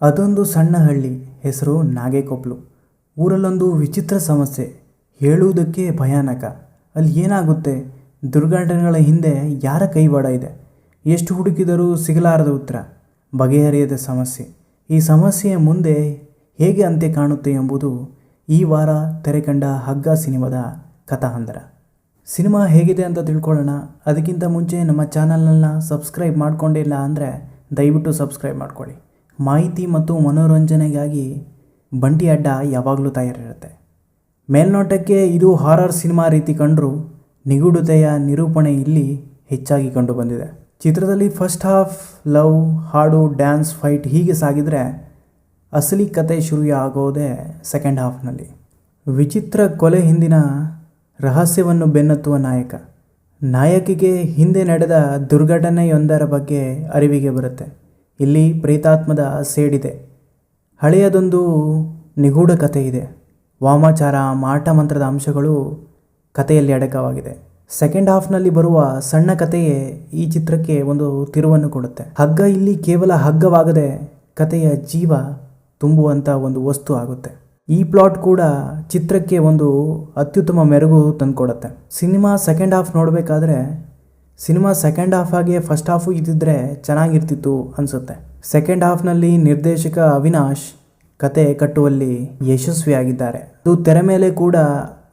ಅದೊಂದು ಸಣ್ಣ ಹಳ್ಳಿ, ಹೆಸರು ನಾಗೇಕೊಪ್ಲು. ಊರಲ್ಲೊಂದು ವಿಚಿತ್ರ ಸಮಸ್ಯೆ, ಹೇಳುವುದಕ್ಕೆ ಭಯಾನಕ. ಅಲ್ಲಿ ಏನಾಗುತ್ತೆ? ದುರ್ಘಟನೆಗಳ ಹಿಂದೆ ಯಾರ ಕೈವಾಡ ಇದೆ? ಎಷ್ಟು ಹುಡುಕಿದರೂ ಸಿಗಲಾರದ ಉತ್ತರ, ಬಗೆಹರಿಯದ ಸಮಸ್ಯೆ. ಈ ಸಮಸ್ಯೆಯ ಮುಂದೆ ಹೇಗೆ ಅಂತ್ಯ ಕಾಣುತ್ತೆ ಎಂಬುದು ಈ ವಾರ ತೆರೆಕಂಡ ಹಗ್ಗ ಸಿನಿಮಾದ ಕಥಾಹಂದರ ಸಿನಿಮಾ ಹೇಗಿದೆ ಅಂತ ತಿಳ್ಕೊಳ್ಳೋಣ. ಅದಕ್ಕಿಂತ ಮುಂಚೆ ನಮ್ಮ ಚಾನಲ್ನ ಸಬ್ಸ್ಕ್ರೈಬ್ ಮಾಡ್ಕೊಂಡಿಲ್ಲ ಅಂದರೆ ದಯವಿಟ್ಟು ಸಬ್ಸ್ಕ್ರೈಬ್ ಮಾಡ್ಕೊಳ್ಳಿ. ಮಾಹಿತಿ ಮತ್ತು ಮನೋರಂಜನೆಗಾಗಿ ಬಂಟಿ ಅಡ್ಡ ಯಾವಾಗಲೂ ತಯಾರಿರುತ್ತೆ. ಮೇಲ್ನೋಟಕ್ಕೆ ಇದು ಹಾರರ್ ಸಿನಿಮಾ ರೀತಿ ಕಂಡರೂ ನಿಗೂಢತೆಯ ನಿರೂಪಣೆ ಇಲ್ಲಿ ಹೆಚ್ಚಾಗಿ ಕಂಡುಬಂದಿದೆ. ಚಿತ್ರದಲ್ಲಿ ಫಸ್ಟ್ ಹಾಫ್, ಲವ್, ಹಾಡು, ಡ್ಯಾನ್ಸ್, ಫೈಟ್ ಹೀಗೆ ಸಾಗಿದರೆ ಅಸಲಿ ಕತೆ ಶುರುವಾಗೋದೇ ಸೆಕೆಂಡ್ ಹಾಫ್ನಲ್ಲಿ. ವಿಚಿತ್ರ ಕೊಲೆ ಹಿಂದಿನ ರಹಸ್ಯವನ್ನು ಬೆನ್ನತ್ತುವ ನಾಯಕ. ನಾಯಕಿಗೆ ಹಿಂದೆ ನಡೆದ ದುರ್ಘಟನೆಯೊಂದರ ಬಗ್ಗೆ ಅರಿವಿಗೆ ಬರುತ್ತೆ. ಇಲ್ಲಿ ಪ್ರೇತಾತ್ಮದ ಸೇಡಿದೆ. ಹಳೆಯದೊಂದು ನಿಗೂಢ ಕಥೆ ಇದೆ. ವಾಮಾಚಾರ ಮಾಟ ಮಂತ್ರದ ಅಂಶಗಳು ಕಥೆಯಲ್ಲಿ ಅಡಕವಾಗಿದೆ. ಸೆಕೆಂಡ್ ಹಾಫ್ನಲ್ಲಿ ಬರುವ ಸಣ್ಣ ಕಥೆಯೇ ಈ ಚಿತ್ರಕ್ಕೆ ಒಂದು ತಿರುವನ್ನು ಕೊಡುತ್ತೆ. ಹಗ್ಗ ಇಲ್ಲಿ ಕೇವಲ ಹಗ್ಗವಾಗದೆ ಕಥೆಯ ಜೀವ ತುಂಬುವಂಥ ಒಂದು ವಸ್ತು ಆಗುತ್ತೆ. ಈ ಪ್ಲಾಟ್ ಕೂಡ ಚಿತ್ರಕ್ಕೆ ಒಂದು ಅತ್ಯುತ್ತಮ ಮೆರುಗು ತಂದುಕೊಡುತ್ತೆ. ಸಿನಿಮಾ ಸೆಕೆಂಡ್ ಹಾಫ್ ನೋಡಬೇಕಾದ್ರೆ ಸಿನಿಮಾ ಸೆಕೆಂಡ್ ಹಾಫ್ ಆಗಿ ಫಸ್ಟ್ ಹಾಫು ಇದ್ದಿದ್ರೆ ಚೆನ್ನಾಗಿರ್ತಿತ್ತು ಅನಿಸುತ್ತೆ. ಸೆಕೆಂಡ್ ಹಾಫ್ನಲ್ಲಿ ನಿರ್ದೇಶಕ ಅವಿನಾಶ್ ಕತೆ ಕಟ್ಟುವಲ್ಲಿ ಯಶಸ್ವಿಯಾಗಿದ್ದಾರೆ. ಅದು ತೆರೆ ಮೇಲೆ ಕೂಡ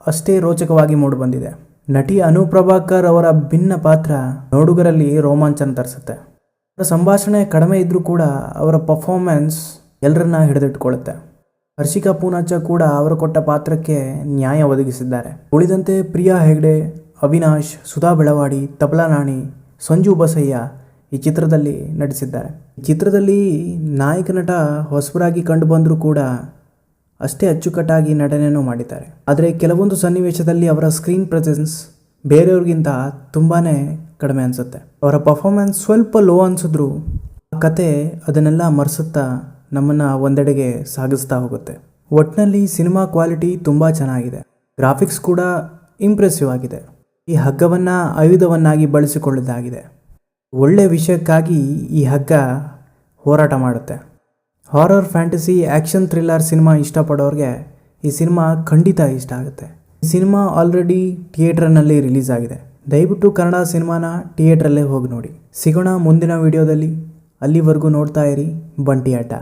ಅಷ್ಟೇ ರೋಚಕವಾಗಿ ಮೂಡಿಬಂದಿದೆ ನಟಿ ಅನುಪ್ರಭಾಕರ್ ಅವರ ಭಿನ್ನ ಪಾತ್ರ ನೋಡುಗರಲ್ಲಿ ರೋಮಾಂಚನ ತರಿಸುತ್ತೆ. ಅವರ ಸಂಭಾಷಣೆ ಕಡಿಮೆ ಇದ್ದರೂ ಕೂಡ ಅವರ ಪರ್ಫಾರ್ಮೆನ್ಸ್ ಎಲ್ಲರನ್ನ ಹಿಡಿದಿಟ್ಕೊಳ್ಳುತ್ತೆ. ಹರ್ಷಿಕಾ ಪೂನಾಚ ಕೂಡ ಅವರು ಕೊಟ್ಟ ಪಾತ್ರಕ್ಕೆ ನ್ಯಾಯ ಒದಗಿಸಿದ್ದಾರೆ. ಉಳಿದಂತೆ ಪ್ರಿಯಾ ಹೆಗ್ಡೆ ಅವಿನಾಶ್, ಸುಧಾ ಬೆಳವಾಡಿ, ತಬಲಾ ನಾಣಿ ಸಂಜು ಬಸಯ್ಯ ಈ ಚಿತ್ರದಲ್ಲಿ ನಟಿಸಿದ್ದಾರೆ. ಈ ಚಿತ್ರದಲ್ಲಿ ನಾಯಕ ನಟ ಹೊಸಬರಾಗಿ ಕಂಡುಬಂದರೂ ಕೂಡ ಅಷ್ಟೇ ಅಚ್ಚುಕಟ್ಟಾಗಿ ನಟನೆಯನ್ನು ಮಾಡಿದ್ದಾರೆ. ಆದರೆ ಕೆಲವೊಂದು ಸನ್ನಿವೇಶದಲ್ಲಿ ಅವರ ಸ್ಕ್ರೀನ್ ಪ್ರೆಸೆನ್ಸ್ ಬೇರೆಯವ್ರಿಗಿಂತ ತುಂಬಾ ಕಡಿಮೆ ಅನಿಸುತ್ತೆ. ಅವರ ಪರ್ಫಾರ್ಮೆನ್ಸ್ ಸ್ವಲ್ಪ ಲೋ ಅನಿಸಿದ್ರು ಕತೆ ಅದನ್ನೆಲ್ಲ ಮರೆಸುತ್ತಾ ನಮ್ಮನ್ನು ಒಂದೆಡೆಗೆ ಸಾಗಿಸ್ತಾ ಹೋಗುತ್ತೆ. ಒಟ್ಟಿನಲ್ಲಿ ಸಿನಿಮಾ ಕ್ವಾಲಿಟಿ ತುಂಬ ಚೆನ್ನಾಗಿದೆ. ಗ್ರಾಫಿಕ್ಸ್ ಕೂಡ ಇಂಪ್ರೆಸಿವ್ ಆಗಿದೆ. ಈ ಹಗ್ಗವನ್ನು ಆಯುಧವನ್ನಾಗಿ ಬಳಸಿಕೊಳ್ಳೋದಾಗಿದೆ ಒಳ್ಳೆಯ ವಿಷಯಕ್ಕಾಗಿ ಈ ಹಗ್ಗ ಹೋರಾಟ ಮಾಡುತ್ತೆ. Horror fantasy action thriller cinema ಇಷ್ಟಪಡೋರಿಗೆ ಈ ಸಿನಿಮಾ ಖಂಡಿತ ಇಷ್ಟ ಆಗುತ್ತೆ. ಈ ಸಿನಿಮಾ ಆಲ್ರೆಡಿ ಥಿಯೇಟ್ರ್ನಲ್ಲಿ ರಿಲೀಸ್ ಆಗಿದೆ. ದಯವಿಟ್ಟು ಕನ್ನಡ ಸಿನಿಮಾನ ಥಿಯೇಟ್ರಲ್ಲೇ ಹೋಗಿ ನೋಡಿ. ಸಿಗೋಣ ಮುಂದಿನ ವಿಡಿಯೋದಲ್ಲಿ ಅಲ್ಲಿವರೆಗೂ ನೋಡ್ತಾ ಇರಿ. ಬಂಟಿ ಅಡ್ಡ